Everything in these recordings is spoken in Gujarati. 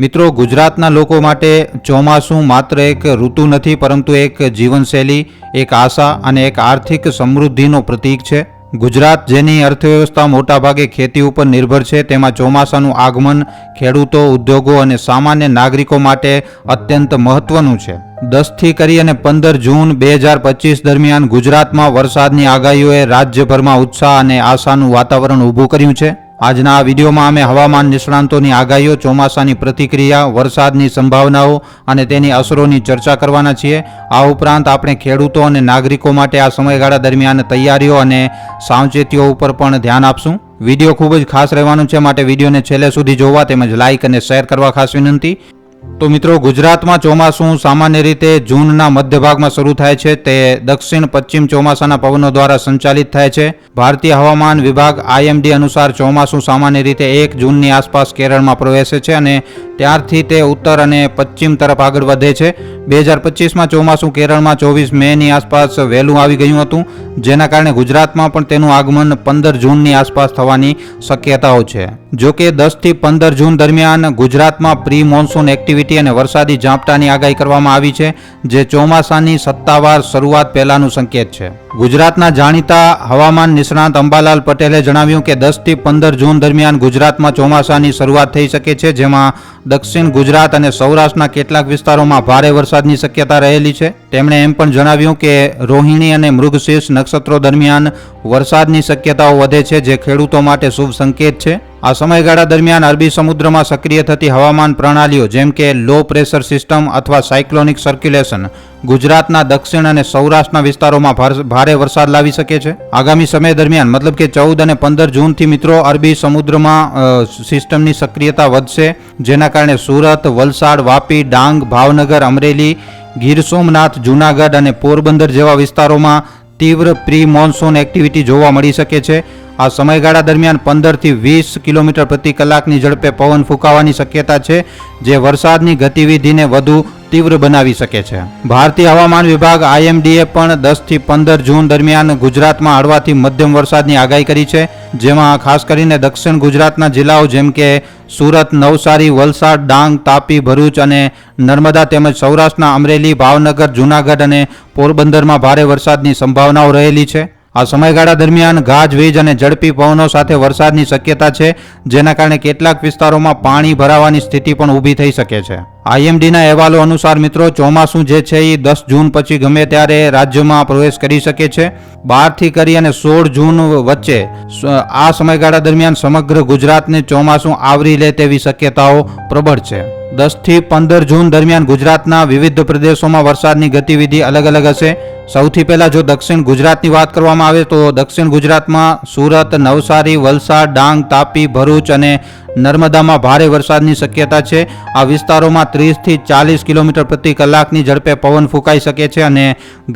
મિત્રો, ગુજરાતના લોકો માટે ચોમાસું માત્ર એક ઋતુ નથી, પરંતુ એક જીવનશૈલી, એક આશા અને એક આર્થિક સમૃદ્ધિનો પ્રતીક છે. ગુજરાત, જેની અર્થવ્યવસ્થા મોટાભાગે ખેતી ઉપર નિર્ભર છે, તેમાં ચોમાસાનું આગમન ખેડૂતો, ઉદ્યોગો અને સામાન્ય નાગરિકો માટે અત્યંત મહત્વનું છે. દસથી કરી અને પંદર જૂન બે હજાર પચીસ દરમિયાન ગુજરાતમાં વરસાદની આગાહીઓએ રાજ્યભરમાં ઉત્સાહ અને આશાનું વાતાવરણ ઊભું કર્યું છે. આજના આ વિડીયોમાં અમે હવામાન નિષ્ણાંતોની આગાહીઓ, ચોમાસાની પ્રતિક્રિયા, વરસાદની સંભાવનાઓ અને તેની અસરોની ચર્ચા કરવાના છીએ. આ ઉપરાંત આપણે ખેડૂતો અને નાગરિકો માટે આ સમયગાળા દરમિયાન તૈયારીઓ અને સાવચેતીઓ ઉપર પણ ધ્યાન આપશું. વીડિયો ખૂબ જ ખાસ રહેવાનું છે, માટે વિડીયોને છેલ્લે સુધી જોવા તેમજ લાઇક અને શેર કરવા ખાસ વિનંતી. તો મિત્રો, ગુજરાતમાં ચોમાસું સામાન્ય રીતે જૂનના મધ્ય ભાગમાં શરૂ થાય છે. તે દક્ષિણ પશ્ચિમ ચોમાસાના પવનો દ્વારા સંચાલિત થાય છે. ભારતીય હવામાન વિભાગ આઈએમડી અનુસાર ચોમાસું સામાન્ય રીતે એક જૂનની આસપાસ કેરળમાં પ્રવેશે છે અને ત્યારથી તે ઉત્તર અને પશ્ચિમ તરફ આગળ વધે છે. બે હજાર પચીસમાં ચોમાસું કેરળમાં ચોવીસ મેની આસપાસ વહેલું આવી ગયું હતું. જેના કારણે ગુજરાતમાં પણ તેનું આગમન પંદર જૂનની આસપાસ થવાની શક્યતાઓ છે. જોકે દસથી પંદર જૂન દરમિયાન ગુજરાતમાં પ્રી મોન્સૂન એક્ટિવિટી અને વરસાદી ઝાપટાની આગાહી કરવામાં આવી છે, જે ચોમાસાની સત્તાવાર શરૂઆત પહેલાનું સંકેત છે. ગુજરાતના જાણીતા હવામાન નિષ્ણાંત અંબાલાલ પટેલે જણાવ્યું કે દસથી પંદર જૂન દરમિયાન ગુજરાતમાં ચોમાસાની શરૂઆત થઈ શકે છે, જેમાં દક્ષિણ ગુજરાત અને સૌરાષ્ટ્રના કેટલાક વિસ્તારોમાં ભારે વરસાદની શક્યતા રહેલી છે. તેમણે એમ પણ જણાવ્યું કે રોહિણી અને મૃગશીર્ષ નક્ષત્રો દરમિયાન વરસાદની શક્યતાઓ વધે છે, જે ખેડૂતો માટે શુભ સંકેત છે. આ સમયગાળા દરમિયાન અરબી સમુદ્રમાં સક્રિય થતી હવામાન પ્રણાલીઓ જેમ કે લો પ્રેશર સિસ્ટમ અથવા સાયક્લોનિક સર્ક્યુલેશન ગુજરાતના દક્ષિણ અને સૌરાષ્ટ્રના વિસ્તારોમાં ભાર- વરસાદ લાવી શકે છે. આગામી સમય દરમિયાન, મતલબ કે ચૌદ અને પંદર જૂનથી મિત્રો, અરબી સમુદ્રમાં સિસ્ટમની સક્રિયતા વધશે, જેના કારણે સુરત, વલસાડ, વાપી, ડાંગ, ભાવનગર, અમરેલી, ગીર સોમનાથ, જૂનાગઢ અને પોરબંદર જેવા વિસ્તારોમાં તીવ્ર પ્રી મોન્સૂન એક્ટિવિટી જોવા મળી શકે છે. આ સમયગાળા દરમિયાન પંદરથી વીસ કિલોમીટર પ્રતિ કલાકની ઝડપે પવન ફૂંકાવાની શક્યતા છે, જે વરસાદની ગતિવિધિને વધુ તીવ્ર બનાવી શકે છે. ભારતીય હવામાન વિભાગ આઈએમડીએ પણ દસથી પંદર જૂન દરમિયાન ગુજરાતમાં હળવાથી મધ્યમ વરસાદની આગાહી કરી છે, જેમાં ખાસ કરીને દક્ષિણ ગુજરાતના જિલ્લાઓ જેમ કે સુરત, નવસારી, વલસાડ, ડાંગ, તાપી, ભરૂચ અને નર્મદા તેમજ સૌરાષ્ટ્રના અમરેલી, ભાવનગર, જૂનાગઢ અને પોરબંદરમાં ભારે વરસાદની સંભાવનાઓ રહેલી છે. આ સમયગાળા દરમિયાન ગાજવીજ અને ઝડપી પવનો સાથે વરસાદની શક્યતા છે, જેના કારણે કેટલાક વિસ્તારોમાં પાણી ભરાવાની સ્થિતિ પણ ઊભી થઈ શકે છે. આઈએમડીના અહેવાલો અનુસાર મિત્રો, ચોમાસું જે છે એ દસ જૂન પછી ગમે ત્યારે રાજ્યમાં પ્રવેશ કરી શકે છે. બારથી કરી અને સોળ જૂન વચ્ચે આ સમયગાળા દરમિયાન સમગ્ર ગુજરાતને ચોમાસું આવરી લે તેવી શક્યતાઓ પ્રબળ છે. દસથી પંદર જૂન દરમિયાન ગુજરાતના વિવિધ પ્રદેશોમાં વરસાદની ગતિવિધિ અલગ અલગ હશે. સૌથી પહેલાં જો દક્ષિણ ગુજરાતની વાત કરવામાં આવે તો દક્ષિણ ગુજરાતમાં સુરત, નવસારી, વલસાડ, ડાંગ, તાપી, ભરૂચ અને નર્મદામાં ભારે વરસાદની શક્યતા છે. આ વિસ્તારોમાં ત્રીસથી ચાલીસ કિલોમીટર પ્રતિ કલાકની ઝડપે પવન ફૂંકાઈ શકે છે અને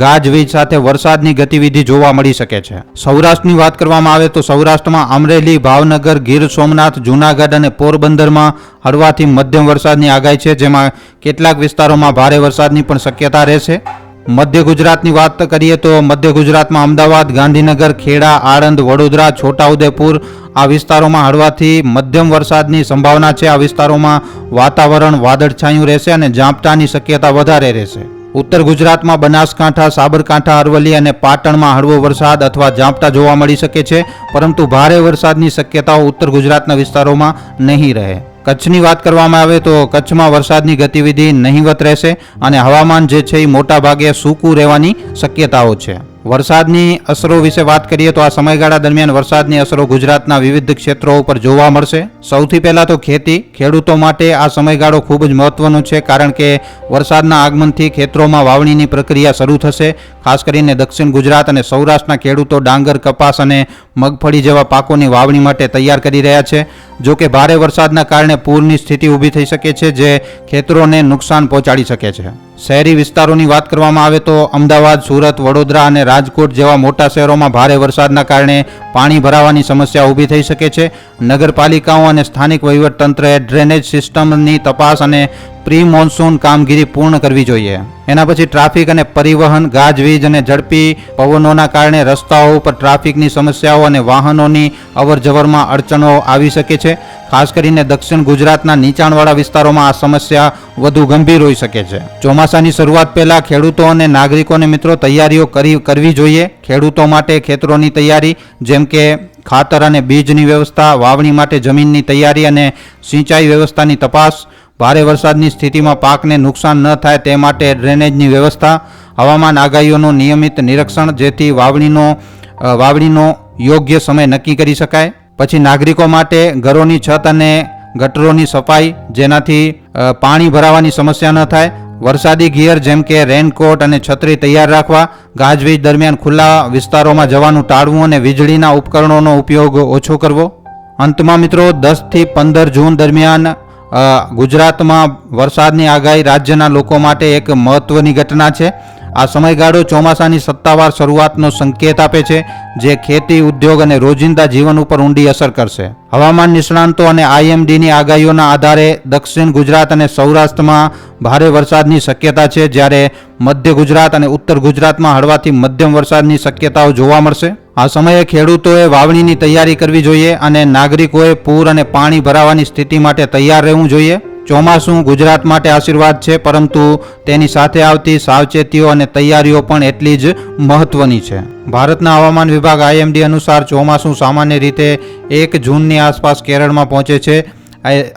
ગાજવીજ સાથે વરસાદની ગતિવિધિ જોવા મળી શકે છે. સૌરાષ્ટ્રની વાત કરવામાં આવે તો સૌરાષ્ટ્રમાં અમરેલી, ભાવનગર, ગીર સોમનાથ, જૂનાગઢ અને પોરબંદરમાં હળવાથી મધ્યમ વરસાદની આગાહી છે, જેમાં કેટલાક વિસ્તારોમાં ભારે વરસાદની પણ શક્યતા રહેશે. મધ્ય ગુજરાતની વાત કરીએ તો મધ્ય ગુજરાતમાં અમદાવાદ, ગાંધીનગર, ખેડા, આણંદ, વડોદરા, છોટાઉદેપુર આ વિસ્તારોમાં હળવાથી મધ્યમ વરસાદની સંભાવના છે. આ વિસ્તારોમાં વાતાવરણ વાદળછાયું રહેશે અને ઝાપટાની શક્યતા વધારે રહેશે. ઉત્તર ગુજરાતમાં બનાસકાંઠા, સાબરકાંઠા, અરવલ્લી અને પાટણમાં હળવો વરસાદ અથવા ઝાપટા જોવા મળી શકે છે, પરંતુ ભારે વરસાદની શક્યતાઓ ઉત્તર ગુજરાતના વિસ્તારોમાં નહીં રહે. કચ્છની વાત કરવામાં આવે તો કચ્છમાં વરસાદની ગતિવિધિ નહીવત રહેશે અને હવામાન જે છે એ મોટા ભાગે સૂકું રહેવાની શક્યતાઓ છે. વરસાદની અસરો વિશે વાત કરીએ તો આ સમયગાળા દરમિયાન વરસાદની અસરો ગુજરાતના વિવિધ ક્ષેત્રો ઉપર જોવા મળશે. સૌથી પહેલાં તો ખેતી. ખેડૂતો માટે આ સમયગાળો ખૂબ જ મહત્વનો છે કારણ કે વરસાદના આગમનથી ખેતરોમાં વાવણીની પ્રક્રિયા શરૂ થશે. ખાસ કરીને દક્ષિણ ગુજરાત અને સૌરાષ્ટ્રના ખેડૂતો ડાંગર, કપાસ અને મગફળી જેવા પાકોની વાવણી માટે તૈયાર કરી રહ્યા છે. જો કે ભારે વરસાદના કારણે પૂરની સ્થિતિ ઊભી થઈ શકે છે, જે ખેતરોને નુકસાન પહોંચાડી શકે છે. શહેરી વિસ્તારોની વાત કરવામાં આવે તો અમદાવાદ, સુરત, વડોદરા અને રાજકોટ જેવા મોટા શહેરોમાં ભારે વરસાદના કારણે પાણી ભરાવાની સમસ્યા ઊભી થઈ શકે છે. નગરપાલિકાઓ અને સ્થાનિક વહીવટતંત્રએ ડ્રેનેજ સિસ્ટમની તપાસ અને પ્રી મોન્સૂન કામગીરી પૂર્ણ કરવી જોઈએ. એના પછી ટ્રાફિક અને પરિવહન ગાજવીજ અને ઝડપી પવનોના કારણે રસ્તાઓ ઉપર ટ્રાફિકની સમસ્યાઓ અને વાહનોની અવરજવરમાં અડચણો આવી શકે છે. ખાસ કરીને દક્ષિણ ગુજરાતના નીચાણવાળા વિસ્તારોમાં આ સમસ્યા વધુ ગંભીર હોઈ શકે છે. ચોમાસાની શરૂઆત પહેલા ખેડૂતો અને નાગરિકોને મિત્રો તૈયારીઓ કરી, કરવી જોઈએ. ખેડૂતો માટે ખેતરોની તૈયારી, જેમ કે ખાતર અને બીજની વ્યવસ્થા, વાવણી માટે જમીનની તૈયારી અને સિંચાઈ વ્યવસ્થાની તપાસ ભારે વરસાદની સ્થિતિમાં પાકને નુકસાન ન થાય તે માટે ડ્રેનેજની વ્યવસ્થા, હવામાન આગાહીઓનું નિયમિત નિરીક્ષણ, જેથી વાવણીનો વાવણીનો યોગ્ય સમય નક્કી કરી શકાય. પછી નાગરિકો માટે ઘરોની છત અને ગટરોની સફાઈ, જેનાથી પાણી ભરાવાની સમસ્યા ન થાય. વરસાદી ગિયર જેમ કે રેનકોટ અને છત્રી તૈયાર રાખવા, ગાજવીજ દરમિયાન ખુલ્લા વિસ્તારોમાં જવાનું ટાળવું અને વીજળીના ઉપકરણોનો ઉપયોગ ઓછો કરવો. અંતમાં મિત્રો, દસથી પંદર જૂન દરમિયાન ગુજરાતમાં વરસાદની આગાહી રાજ્યના લોકો માટે એક મહત્વની ઘટના છે. આ સમયગાળો ચોમાસાની સત્તાવાર શરૂઆતનો સંકેત આપે છે, જે ખેતી, ઉદ્યોગ અને રોજિંદા જીવન ઉપર ઊંડી અસર કરશે. હવામાન નિષ્ણાંતો અને આઈએમડીની આગાહીઓના આધારે દક્ષિણ ગુજરાત અને સૌરાષ્ટ્રમાં ભારે વરસાદની શક્યતા છે, જ્યારે મધ્ય ગુજરાત અને ઉત્તર ગુજરાતમાં હળવાથી મધ્યમ વરસાદની શક્યતાઓ જોવા મળશે. આ સમયે ખેડૂતોએ વાવણીની તૈયારી કરવી જોઈએ અને નાગરિકોએ પૂર અને પાણી ભરાવાની સ્થિતિ માટે તૈયાર રહેવું જોઈએ. ચોમાસું ગુજરાત માટે આશીર્વાદ છે, પરંતુ તેની સાથે આવતી સાવચેતીઓ અને તૈયારીઓ પણ એટલી જ મહત્વની છે. ભારતના હવામાન વિભાગ આઈએમડી અનુસાર ચોમાસું સામાન્ય રીતે એક જૂનની આસપાસ કેરળમાં પહોંચે છે.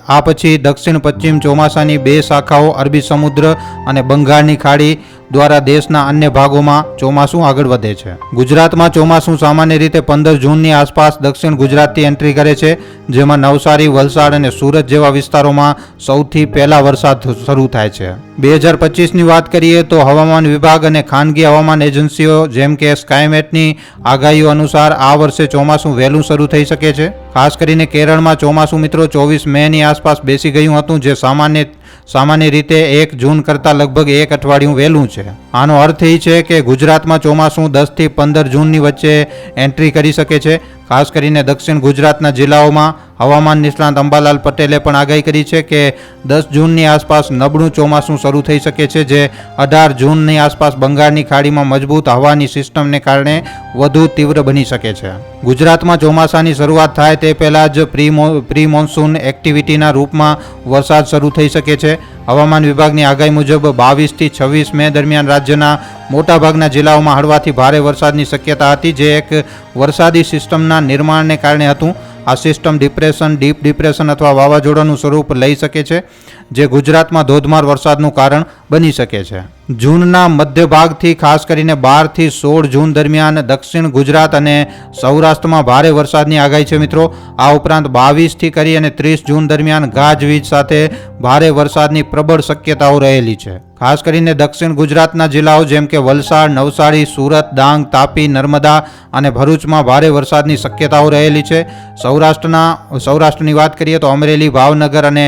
આ પછી દક્ષિણ પશ્ચિમ ચોમાસાની બે શાખાઓ અરબી સમુદ્ર અને બંગાળની ખાડી દ્વારા દેશના અન્ય ભાગોમાં ચોમાસું આગળ વધે છે. ગુજરાતમાં ચોમાસું સામાન્ય રીતે પંદર જૂનની આસપાસ દક્ષિણ ગુજરાતથી એન્ટ્રી કરે છે, જેમાં નવસારી, વલસાડ અને સુરત જેવા વિસ્તારોમાં સૌથી પહેલા વરસાદ શરૂ થાય છે. બે હજાર પચીસની વાત કરીએ તો હવામાન વિભાગ અને ખાનગી હવામાન એજન્સીઓ જેમ કે સ્કાયમેટની આગાહીઓ અનુસાર આ વર્ષે ચોમાસું વહેલું શરૂ થઈ શકે છે. ખાસ કરીને કેરળમાં ચોમાસું મિત્રો ચોવીસ મેની આસપાસ બેસી ગયું હતું, જે સામાન્ય સામાન્ય રીતે એક જૂન કરતાં લગભગ એક અઠવાડિયું વહેલું છે. આનો અર્થ એ છે કે ગુજરાતમાં ચોમાસું દસથી પંદર જૂનની વચ્ચે એન્ટ્રી કરી શકે છે. ખાસ કરીને દક્ષિણ ગુજરાતના જિલ્લાઓમાં હવામાન નિષ્ણાંત અંબાલાલ પટેલે પણ આગાહી કરી છે કે દસ જૂનની આસપાસ નબળું ચોમાસું શરૂ થઈ શકે છે, જે અઢાર જૂનની આસપાસ બંગાળની ખાડીમાં મજબૂત હવાની સિસ્ટમને કારણે વધુ તીવ્ર બની શકે છે. ગુજરાતમાં ચોમાસાની શરૂઆત થાય તે પહેલાં જ પ્રી પ્રી મોન્સૂન એક્ટિવિટીના રૂપમાં વરસાદ શરૂ થઈ શકે છે. હવામાન વિભાગની આગાહી મુજબ બાવીસથી છવ્વીસ મે દરમિયાન રાજ્યના મોટાભાગના જિલ્લાઓમાં હળવાથી ભારે વરસાદની શક્યતા હતી, જે એક વરસાદી સિસ્ટમના નિર્માણને કારણે હતું. આ સિસ્ટમ ડિપ્રેશન ડીપ ડિપ્રેશન અથવા વાવાઝોડાનું સ્વરૂપ લઈ શકે છે, જે ગુજરાતમાં ધોધમાર વરસાદનું કારણ બની શકે છે. જૂનના મધ્ય ભાગથી ખાસ કરીને બારથી સોળ જૂન દરમિયાન દક્ષિણ ગુજરાત અને સૌરાષ્ટ્રમાં ભારે વરસાદની આગાહી છે મિત્રો. આ ઉપરાંત બાવીસથી કરી અને ત્રીસ જૂન દરમિયાન ગાજવીજ સાથે ભારે વરસાદની પ્રબળ શક્યતાઓ રહેલી છે. ખાસ કરીને દક્ષિણ ગુજરાતના જિલ્લાઓ જેમ કે વલસાડ, નવસારી, સુરત, ડાંગ, તાપી, નર્મદા અને ભરૂચમાં ભારે વરસાદની શક્યતાઓ રહેલી છે. સૌરાષ્ટ્રના, સૌરાષ્ટ્રની વાત કરીએ તો અમરેલી, ભાવનગર અને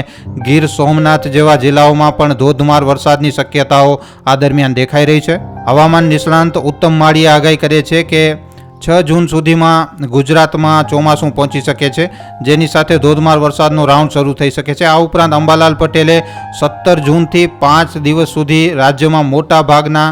ગીર સોમનાથ જેવા જિલ્લાઓમાં પણ ધોધમાર વરસાદની શક્યતાઓ આ દરમિયાન દેખાઈ રહી છે. હવામાન નિષ્ણાંત ઉત્તમ માળીએ આગાહી કરે છે કે છ જૂન સુધીમાં ગુજરાતમાં ચોમાસું પહોંચી શકે છે. જેની સાથે ધોધમાર વરસાદનો રાઉન્ડ શરૂ થઈ શકે છે. આ ઉપરાંત અંબાલાલ પટેલે સત્તર જૂનથી પાંચ દિવસ સુધી રાજ્યમાં મોટા ભાગના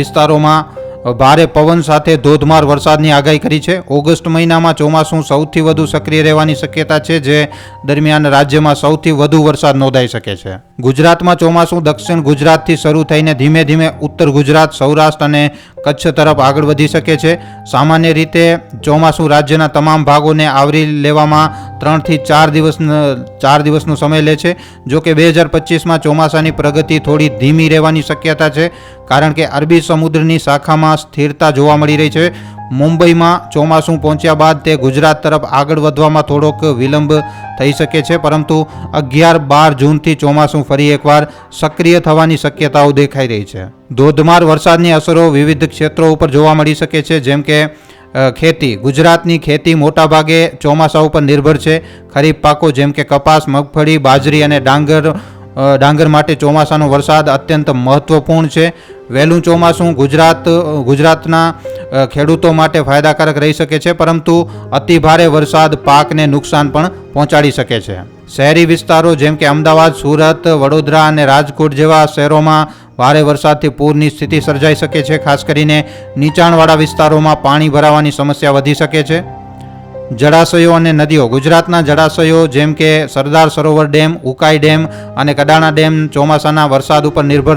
વિસ્તારોમાં ભારે પવન સાથે ધોધમાર વરસાદની આગાહી કરી છે. ઓગસ્ટ મહિનામાં ચોમાસું સૌથી વધુ સક્રિય રહેવાની શક્યતા છે, જે દરમિયાન રાજ્યમાં સૌથી વધુ વરસાદ નોંધાઈ શકે છે. ગુજરાતમાં ચોમાસું દક્ષિણ ગુજરાતથી શરૂ થઈને ધીમે ધીમે ઉત્તર ગુજરાત, સૌરાષ્ટ્ર અને કચ્છ તરફ આગળ વધી શકે છે. સામાન્ય રીતે ચોમાસું રાજ્યના તમામ ભાગોને આવરી લેવામાં ત્રણથી ચાર દિવસ, ચાર દિવસનો સમય લે છે. જો કે બે હજાર પચીસમાં ચોમાસાની પ્રગતિ થોડી ધીમી રહેવાની શક્યતા છે, કારણ કે અરબી સમુદ્રની શાખામાં સ્થિરતા જોવા મળી રહી છે. મુંબઈમાં ચોમાસું પહોંચ્યા બાદ તે ગુજરાત તરફ આગળ વધવામાં થોડોક વિલંબ થઈ શકે છે, પરંતુ અગિયાર બાર જૂનથી ચોમાસું ફરી એકવાર સક્રિય થવાની શક્યતાઓ દેખાઈ રહી છે. ધોધમાર વરસાદની અસરો વિવિધ ક્ષેત્રો ઉપર જોવા મળી શકે છે, જેમ કે ખેતી. ગુજરાતની ખેતી મોટાભાગે ચોમાસા ઉપર નિર્ભર છે. ખરીફ પાકો જેમ કે કપાસ, મગફળી, બાજરી અને ડાંગર ડાંગર માટે ચોમાસાનો વરસાદ અત્યંત મહત્વપૂર્ણ છે. વહેલું ચોમાસું ગુજરાત ગુજરાતના ખેડૂતો માટે ફાયદાકારક રહી શકે છે, પરંતુ અતિ ભારે વરસાદ પાકને નુકસાન પણ પહોંચાડી શકે છે. શહેરી વિસ્તારો જેમ કે અમદાવાદ, સુરત, વડોદરા અને રાજકોટ જેવા શહેરોમાં ભારે વરસાદથી પૂરની સ્થિતિ સર્જાઈ શકે છે. ખાસ કરીને નીચાણવાળા વિસ્તારોમાં પાણી ભરાવાની સમસ્યા વધી શકે છે. જળાશયો અને નદીઓ. ગુજરાતના જળાશયો જેમ કે સરદાર સરોવર ડેમ, ઉકાઈ ડેમ અને કડાણા ડેમ ચોમાસાના વરસાદ ઉપર નિર્ભર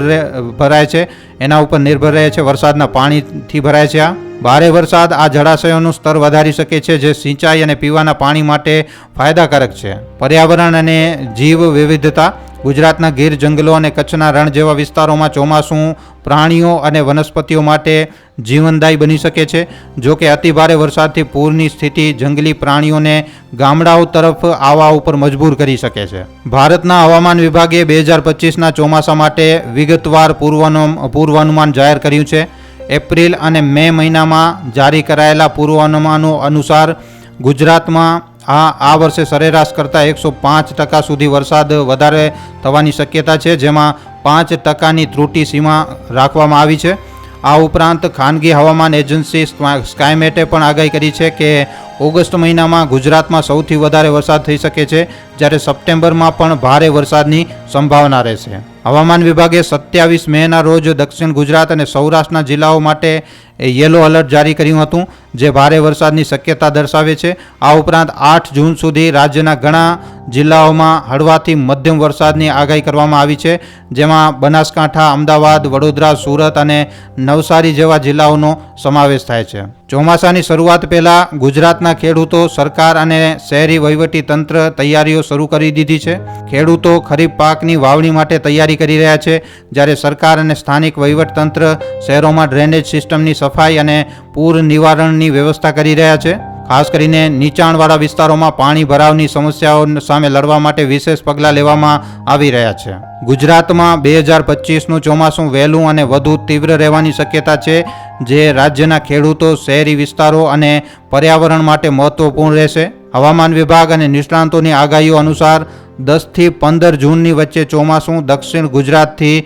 ભરાય છે. એના ઉપર નિર્ભર રહે છે વરસાદના પાણીથી ભરાય છે આ. ભારે વરસાદ આ જળાશયોનું સ્તર વધારી શકે છે જે સિંચાઈ અને પીવાના પાણી માટે ફાયદાકારક છે. પર્યાવરણ અને જીવ વિવિધતા ગુજરાતના ગીર જંગલો અને કચ્છના રણ જેવા વિસ્તારોમાં ચોમાસું પ્રાણીઓ અને વનસ્પતિઓ માટે જીવનદાયી બની શકે છે. જો કે અતિભારે વરસાદથી પૂરની સ્થિતિ જંગલી પ્રાણીઓને ગામડાઓ તરફ આવવા ઉપર મજબૂર કરી શકે છે. ભારતના હવામાન વિભાગે બે હજાર પચીસના ચોમાસા માટે વિગતવાર પૂર્વાનુ, પૂર્વાનુમાન જાહેર કર્યું છે. એપ્રિલ અને મે મહિનામાં જારી કરાયેલા પૂર્વાનુમાનો અનુસાર ગુજરાતમાં આ આ વર્ષે સરેરાશ કરતાં એકસો પાંચ ટકા સુધી વરસાદ વધારે થવાની શક્યતા છે, જેમાં પાંચ ટકાની ત્રુટી સીમા રાખવામાં આવી છે. આ ઉપરાંત ખાનગી હવામાન એજન્સી સ્કા- સ્કાયમેટે પણ આગાહી કરી છે કે ઓગસ્ટ મહિનામાં ગુજરાતમાં સૌથી વધારે વરસાદ થઈ શકે છે, જ્યારે સપ્ટેમ્બરમાં પણ ભારે વરસાદની સંભાવના રહેશે. હવામાન વિભાગે સત્યાવીસ મેના રોજ દક્ષિણ ગુજરાત અને સૌરાષ્ટ્રના જિલ્લાઓ માટે યેલો એલર્ટ જારી કર્યું હતું, જે ભારે વરસાદની શક્યતા દર્શાવે છે. આ ઉપરાંત આઠ જૂન સુધી રાજ્યના ઘણા જિલ્લાઓમાં હળવાથી મધ્યમ વરસાદની આગાહી કરવામાં આવી છે, જેમાં બનાસકાંઠા, અમદાવાદ, વડોદરા, સુરત અને નવસારી જેવા જિલ્લાઓનો સમાવેશ થાય છે. ચોમાસાની શરૂઆત પહેલાં ગુજરાતના ખેડૂતો સરકાર અને શહેરી વહીવટી તંત્ર તૈયારીઓ શરૂ કરી દીધી છે. ખેડૂતો ખરીફ પાકની વાવણી માટે તૈયારી કરી રહ્યા છે. જ્યારે સરકાર અને સ્થાનિક વહીવટતંત્ર શહેરોમાં ડ્રેનેજ સિસ્ટમની સફાઈ અને પૂર નિવારણની વ્યવસ્થા કરી રહ્યા છે. ખાસ કરીને નીચાણવાળા વિસ્તારોમાં પાણી ભરાવની સમસ્યાઓ સામે લડવા માટે વિશેષ પગલાં લેવામાં આવી રહ્યા છે. ગુજરાતમાં બે હજાર પચીસનું ચોમાસું વહેલું અને વધુ તીવ્ર રહેવાની શક્યતા છે, જે રાજ્યના ખેડૂતો, શહેરી વિસ્તારો અને પર્યાવરણ માટે મહત્વપૂર્ણ રહેશે. હવામાન વિભાગ અને નિષ્ણાંતોની આગાહીઓ અનુસાર દસથી પંદર જૂનની વચ્ચે ચોમાસું દક્ષિણ ગુજરાતથી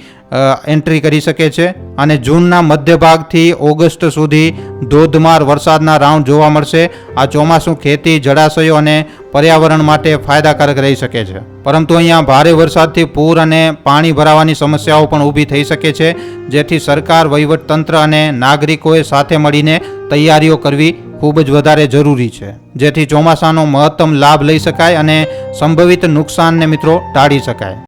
એન્ટ્રી કરી શકે છે. અને જૂનના મધ્ય ભાગથી ઓગસ્ટ સુધી ધોધમાર વરસાદના રાઉન્ડ જોવા મળશે. આ ચોમાસું ખેતી, જળાશયો અને પર્યાવરણ માટે ફાયદાકારક રહી શકે છે. પરંતુ અહીંયા ભારે વરસાદથી પૂર અને પાણી ભરાવાની સમસ્યાઓ પણ ઊભી થઈ શકે છે. જેથી સરકાર વહીવટતંત્ર અને નાગરિકોએ સાથે મળીને તૈયારીઓ કરવી ખૂબ જ વધારે જરૂરી છે. જેથી ચોમાસાનો મહત્તમ લાભ લઈ શકાય અને સંભવિત નુકસાનને મિત્રો ટાળી શકાય.